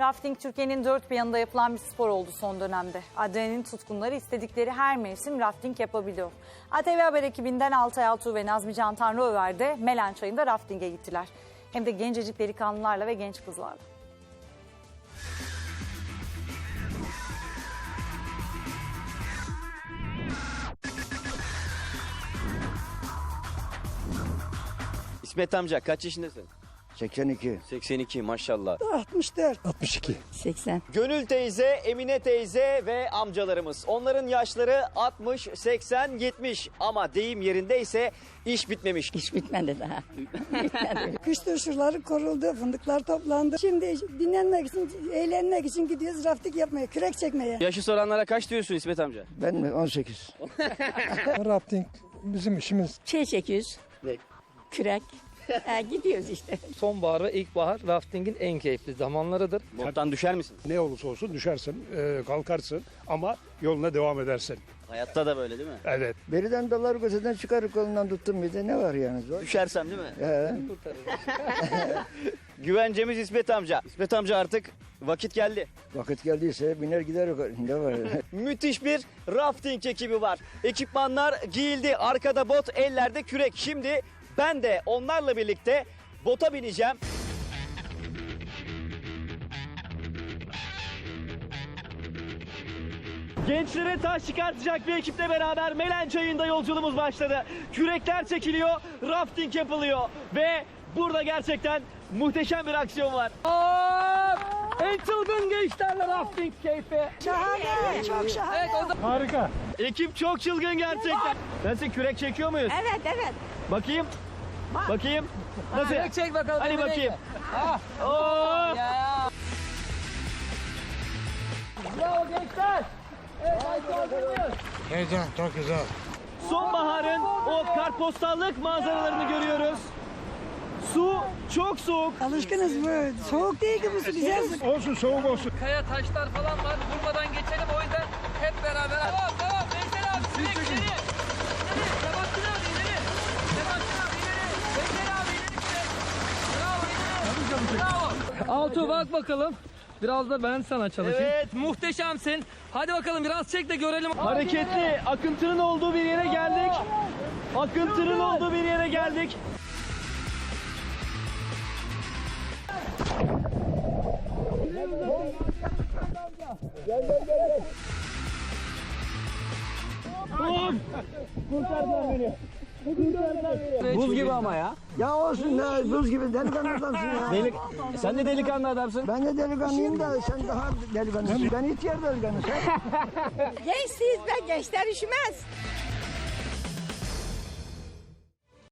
Rafting Türkiye'nin dört bir yanında yapılan bir spor oldu son dönemde. Adrenalin tutkunları istedikleri her mevsim rafting yapabiliyor. ATV Haber ekibinden Altay Altuğ ve Nazmi Can Tanrıöver de Melen Çayı'nda raftinge gittiler. Hem de gencecik delikanlılarla ve genç kızlarla. İsmet amca kaç yaşındasın? 82. 82 maşallah. 64. 62. 80. Gönül teyze, Emine teyze ve amcalarımız. Onların yaşları 60, 80, 70 ama deyim yerindeyse iş bitmemiş. Hiç bitmedi daha. bitmedi. Kış turşuları koruldu, fındıklar toplandı. Şimdi dinlenmek için, eğlenmek için gidiyoruz raftik yapmaya, kürek çekmeye. Yaşı soranlara kaç diyorsun İsmet amca? Ben mi? 18. Rafting bizim işimiz. Şey çekiyoruz. Ne? Kürek. Ha, gidiyoruz işte. Sonbahar ve ilkbahar raftingin en keyifli zamanlarıdır. Bottan düşer misin? Ne olursa olsun düşersin, e, kalkarsın ama yoluna devam edersin. Hayatta da böyle değil mi? Evet. Beriden dalar gözünden çıkarıp kolundan tuttum bir de ne var yani? Zor. Düşersem değil mi? He. Güvencemiz İsmet amca. İsmet amca artık vakit geldi. Vakit geldiyse biner gider ne var? Müthiş bir rafting ekibi var. Ekipmanlar giyildi. Arkada bot, ellerde kürek. Şimdi ben de onlarla birlikte bota bineceğim. Gençlere taş çıkartacak bir ekiple beraber Melen Çayı'nda yolculuğumuz başladı. Kürekler çekiliyor, rafting yapılıyor ve burada gerçekten muhteşem bir aksiyon var. En çılgın gençlerle rafting keyfi. Şahane, çok şahane. Harika. Ekip çok çılgın gerçekten. Nasıl kürek çekiyor muyuz? Evet evet. Bakayım. Bakayım. Nasıl? Çek bakalım. Hadi bakayım. Oo. Bravo gençler. Heyecan çok güzel. Sonbaharın o kartpostallık manzaralarını görüyoruz. Su çok soğuk. Alışkınız bu. Soğuk değil ki bu su güzel su. Olsun soğuk olsun. Kaya taşlar falan var. Durmadan geçelim o yüzden hep beraber. Altuğ bak bakalım. Biraz da ben sana çalışayım. Evet. Muhteşemsin. Hadi bakalım biraz çek de görelim. Hareketli, akıntının olduğu bir yere geldik. Akıntının olduğu bir yere geldik. Buz gibi ama ya. ya olsun ne buz gibi delikanlı adamsın ya. Delik, sen de delikanlı adamsın. Ben de delikanlıyım da sen daha delikanlısın. Ben ihtiyar delikanlısın. Gençsiz be gençler üşümez.